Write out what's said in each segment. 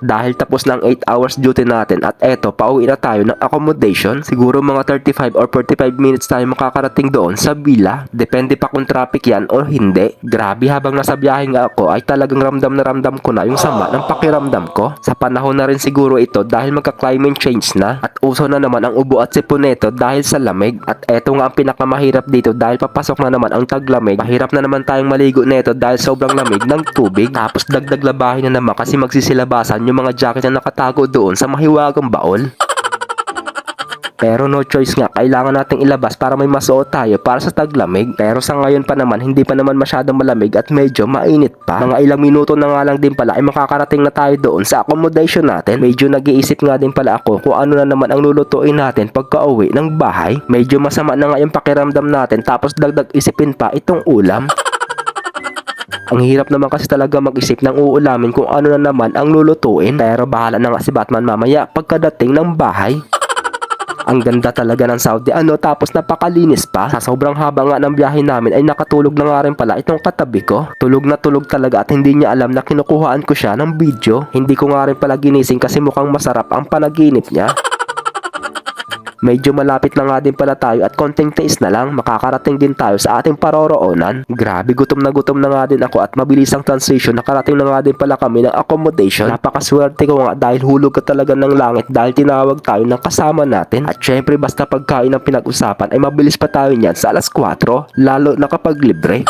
dahil tapos ang 8 hours duty natin at eto, pauwi na tayo ng accommodation. Siguro mga 35 or 45 minutes tayo makakarating doon sa villa. Depende pa kung traffic yan o hindi. Grabe habang nasa biyahe nga ako ay talagang ramdam na ramdam ko na yung sama ng pakiramdam ko. Sa panahon na rin siguro ito dahil magka-climate change na at uso na naman ang ubo at sipon nito dahil sa lamig. At eto nga ang pinakamahirap dito dahil papasok na naman ang taglamig. Mahirap na naman tayong maligo nito dahil sobrang lamig ng tubig. Tapos dagdag labahin na naman kasi magsisilabasan yung mga jacket na nakatago doon sa mahiwagang baol. Pero no choice nga, kailangan nating ilabas para may masuot tayo para sa taglamig. Pero sa ngayon pa naman, hindi pa naman masyadong malamig at medyo mainit pa. Mga ilang minuto na nga lang din pala ay makakarating na tayo doon sa accommodation natin. Medyo nag-iisip nga din pala ako kung ano na naman ang lulutuin natin pagka uwi ng bahay. Medyo masama na nga yung pakiramdam natin tapos dagdag isipin pa itong ulam. Ang hirap naman kasi talaga mag-isip ng uulamin kung ano na naman ang lulutuin. Pero bahala na nga si Batman mamaya pagkadating ng bahay. Ang ganda talaga ng Saudi ano tapos napakalinis pa. Sa sobrang haba nga ng biyahe namin ay nakatulog na nga rin pala itong katabi ko. Tulog na tulog talaga at hindi niya alam na kinukuhaan ko siya ng video. Hindi ko nga rin pala ginising kasi mukhang masarap ang panaginip niya. Medyo malapit na nga din pala tayo at konting taste na lang makakarating din tayo sa ating paroroonan. Grabe gutom na gutom na nga din ako at mabilis ang transition nakarating na nga din pala kami ng accommodation. Napakaswerte ko nga dahil hulog ka talaga ng langit dahil tinawag tayo ng kasama natin. At syempre basta pagkain ang pinag-usapan ay mabilis pa tayo niyan sa alas 4 lalo na kapag libre.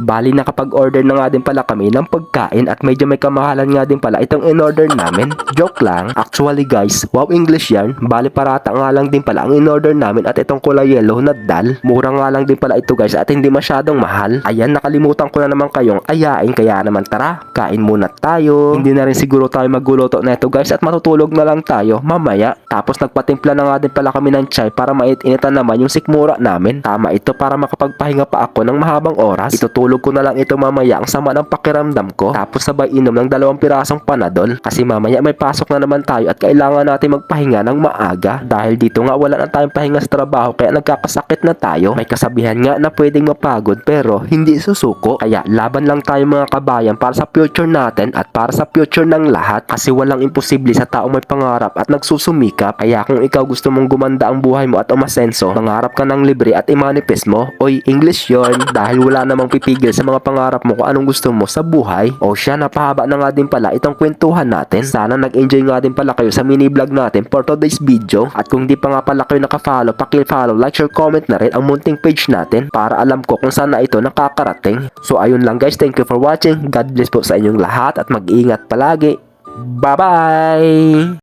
Bali nakapag-order na nga din pala kami ng pagkain at medyo may kamahalan nga din pala itong in-order namin. Joke lang. Actually guys, wow English yan. Bali parata nga lang din pala ang in-order namin at itong kulay yellow na dal. Mura nga lang din pala ito guys at hindi masyadong mahal. Ayan, nakalimutan ko na naman kayong ayain kaya naman tara, kain muna tayo. Hindi na rin siguro tayo maguluto na ito guys at matutulog na lang tayo mamaya. Tapos nagpatimpla na nga din pala kami ng chai para mainit-initan naman yung sikmura namin. Tama ito para makapagpahinga pa ako ng mahabang oras. Itutulog ko na lang ito mamaya ang sama ng pakiramdam ko. Tapos sabay inom ng dalawang pirasong panadol. Kasi mamaya may pasok na naman tayo at kailangan natin magpahinga ng maaga. Dahil dito nga wala na tayong pahinga sa trabaho kaya nagkakasakit na tayo. May kasabihan nga na pwedeng mapagod pero hindi susuko. Kaya laban lang tayo mga kabayan para sa future natin at para sa future ng lahat. Kasi walang imposible sa taong may pangarap at nagsusumikap. Kaya kung ikaw gusto mong gumanda ang buhay mo at umasenso, mangarap ka ng libre at imanifest mo. Oy, English yon dahil wala namang pipigil sa mga pangarap mo kung anong gusto mo sa buhay. O siya, napahaba na nga din pala itong kwentuhan natin. Sana nag-enjoy nga din pala kayo sa mini vlog natin for today's video. At kung di pa nga pala kayo nakafollow, paki-follow, like, share, comment na rin ang munting page natin para alam ko kung saan na ito nakakarating. So ayun lang guys, thank you for watching. God bless po sa inyong lahat at mag-ingat palagi. Bye-bye!